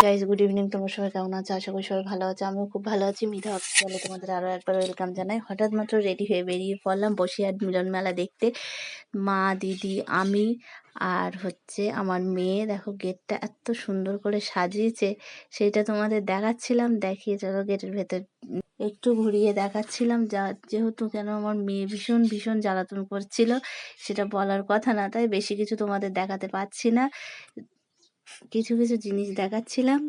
Good evening তোমরা সবাই কেমন আছো? আশা করি সবাই ভালো আছে। আমিও খুব ভালো আছি। মিঠা অফিসিয়ালে তোমাদের আরও একবার ওয়েলকাম জানাই। হঠাৎ মাত্র রেডি হয়ে বেরিয়ে পড়লাম বসিরহাট মিলন মেলা দেখতে। মা, দিদি, আমি আর হচ্ছে আমার মেয়ে। দেখো, গেটটা এত সুন্দর করে সাজিয়েছে। সেটা তোমাদের দেখাচ্ছিলাম। দেখিয়ে চলো গেটের ভেতর। একটু ঘুরিয়ে দেখাচ্ছিলাম। যা, যেহেতু কেন আমার মেয়ে ভীষণ ভীষণ জ্বালাতন করছিল, সেটা বলার কথা না। তাই বেশি কিছু তোমাদের দেখাতে পারছি না। কিছু কিছু জিনিস দেখাচ্ছিলাম।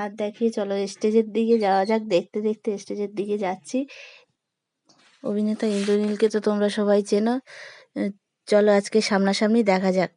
আর দেখি, চলো স্টেজের দিকে যাওয়া যাক। দেখতে দেখতে স্টেজের দিকে যাচ্ছি। অভিনেতা ইন্দ্রনীলকে তো তোমরা সবাই চেনো। চলো আজকে সামনাসামনি দেখা যাক।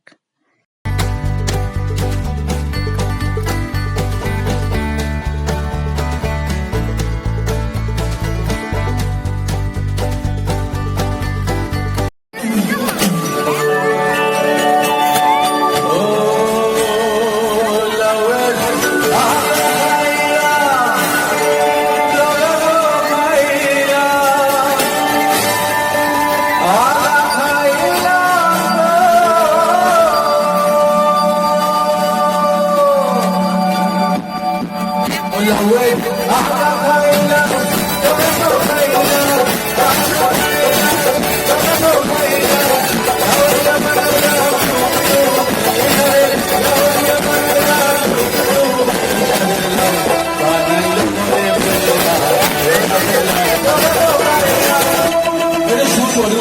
শুনব একটু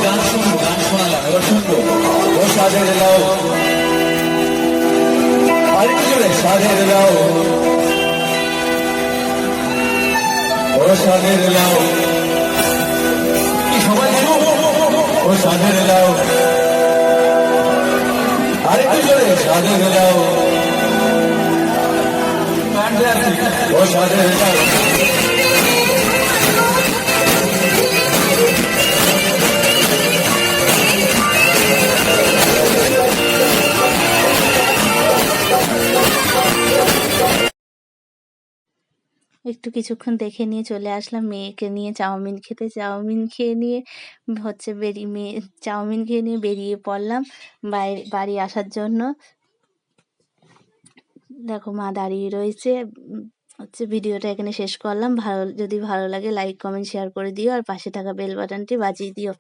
গান শুনব গান এবার শুনব ও সাজের লাও। লাও সাজের কি লাও জোরে সাজের লাও। ও সাজের লাও। একটু কিছুক্ষণ দেখে নিয়ে চলে আসলাম। মেয়েকে নিয়ে চাউমিন খেতে। চাউমিন খেয়ে নিয়ে হচ্ছে বেরিয়ে মেয়ে চাউমিন খেয়ে নিয়ে বেরিয়ে পড়লাম বাইরে বাড়ি আসার জন্য। দেখো মা দাঁড়িয়ে রয়েছে। হচ্ছে ভিডিওটা এখানে শেষ করলাম। ভালো, যদি ভালো লাগে লাইক, কমেন্ট, শেয়ার করে দিও। আর পাশে থাকা বেল বাটনটি বাজিয়ে দিও।